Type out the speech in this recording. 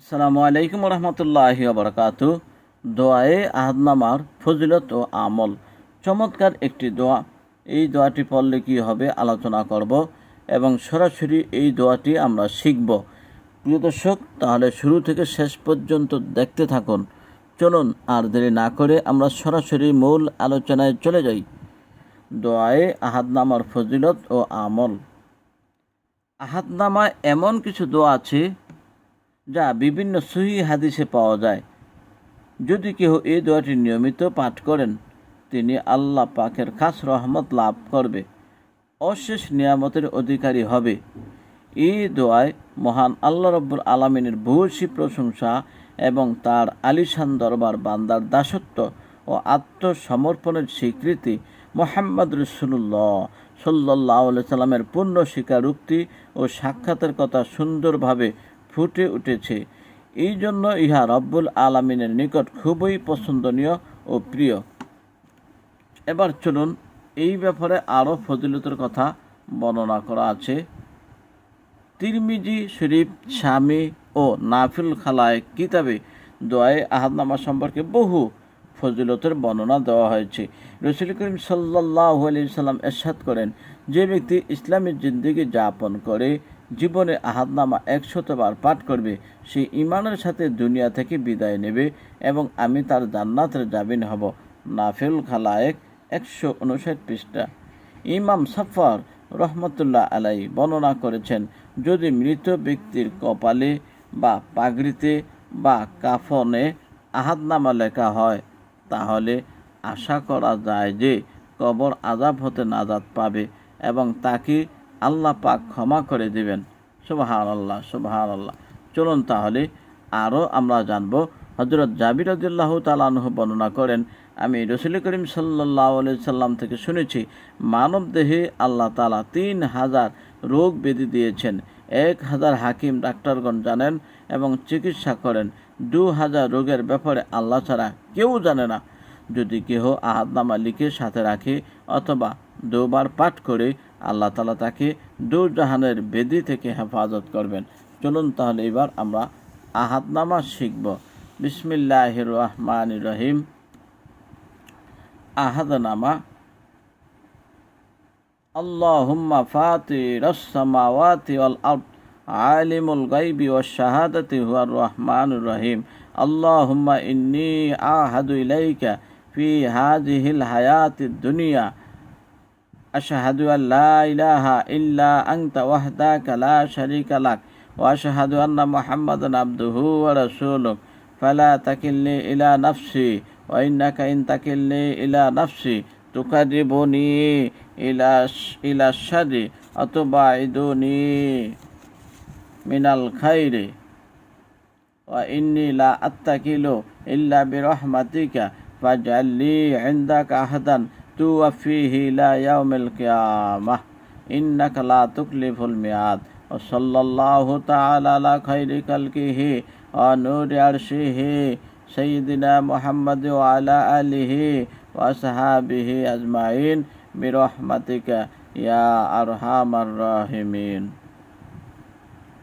আসসালামু আলাইকুম রহমতুল্লাহ বরকাতু দোয়ায়ে আহাদনামার ফজিলত ও আমল। চমৎকার একটি দোয়া। এই দোয়াটি পড়লে কি হবে আলোচনা করব এবং সরাসরি এই দোয়াটি আমরা শিখব। প্রিয় দর্শক, তাহলে শুরু থেকে শেষ পর্যন্ত দেখতে থাকুন। চলুন, আর দেরি না করে আমরা সরাসরি মূল আলোচনায় চলে যাই। দোয়ায়ে আহাদনামার ফজিলত ও আমল। আহাদনামায় এমন কিছু দোয়া আছে যা বিভিন্ন সহি হাদিসে পাওয়া যায়। যদি কেউ এই দোয়াটি নিয়মিত পাঠ করেন, তিনি আল্লাহ পাকের খাস রহমত লাভ করবে, অশেষ নিয়ামতের অধিকারী হবে। এই দোয়ায় মহান আল্লাহ রব্বুল আলমিনের ভূয়সী প্রশংসা এবং তার আলিশান দরবার বান্দার দাসত্ব ও আত্মসমর্পণের স্বীকৃতি মোহাম্মদ রসুল্লাহ সাল্লাহ সাল্লামের পূর্ণ স্বীকারোক্তি ও সাক্ষাতের কথা সুন্দরভাবে ফুটে উঠেছে। এই জন্য ইহা রব্বুল আলমিনের নিকট খুবই পছন্দনীয় ও প্রিয়। এবার চলুন এই ব্যাপারে আরও ফজিলতের কথা বর্ণনা করা আছে। তিরমিজি শরীফ স্বামী ও নাফিল খালায় কিতাবে দোয়ায়ে আহাদনামা সম্পর্কে বহু ফজিলতের বর্ণনা দেওয়া হয়েছে। রসুল করিম সাল্লাহ আলি সাল্লাম এরশাদ করেন, যে ব্যক্তি ইসলামী জিন্দিগি যাপন করে জীবনে আহাদনামা একশতবার পাঠ করবে, সে ইমানের সাথে দুনিয়া থেকে বিদায় নেবে এবং আমি তার জান্নাতের জামিন হব। নাফিল খালায়েক একশো উনষাট পৃষ্ঠা। ইমাম সাফার রহমতুল্লাহ আলাই বর্ণনা করেছেন, যদি মৃত ব্যক্তির কপালে বা পাগড়িতে বা কাফনে আহাদনামা লেখা হয়, তাহলে আশা করা যায় যে কবর আজাব হতে নাজাদ পাবে এবং তাকে আল্লাহ পাক ক্ষমা করে দেবেন। সুবাহান আল্লাহ সুবাহান আল্লাহ চলুন তাহলে আরও আমরা জানব। হজরত জাবির রদুল্লাহ তালাহ বর্ণনা করেন, আমি রসুল করিম সাল্লাহ সাল্লাম থেকে শুনেছি, মানব দেহে আল্লাহ তালা তিন হাজার রোগ বেদি দিয়েছেন। এক হাজার হাকিম ডাক্তারগণ জানেন এবং চিকিৎসা করেন। দু হাজার রোগের ব্যাপারে আল্লাহ ছাড়া কেউ জানে না। যদি কেহ আহাদনামা লিখে সাথে রাখে অথবা দুবার পাঠ করে আল্লাহ তালা তাকে দু জাহানের বেদি থেকে হেফাজত করবেন চলুন তাহলে এবার আমরা আহাদনামা শিখব বিসমিল্লাহ রহমান রহিম আহাদনামা اللهم فاطر السماوات والأرض عالم الغيب والشهادة هو الرحمن الرحيم اللهم إني أعهد إليك في هذه الحياة الدنيا আশাহাদু আল্লাহ ইলাহা ইল্লা আংতা ওয়াহদা কালা শারিকা লাক ওয়াশাহাদু আন্না মোহাম্মদ আব্দুহু রাসুলুক। ফালা তাকিল্লি ইলা নাফসি ওয়াইন্নাকা ইন তাকিল্লি ইলা নাফসি। তুকারিবনি ইলা ইলা শারি অথবা ইদুনি মিনাল খাইরে। ওয়া ইন্নি লা আত্তাকিলু ইল্লা বিরহমাতিকা। ফাজাল্লি ইন্দাকা আহাদান। توفيه إلى يوم القيامة إنك لا تكلف الميعاد وصلى الله تعالى على خير خلقه ونور عرشه سيدنا محمد وعلى آله وأصحابه أجمعين برحمتك يا أرحم الراحمين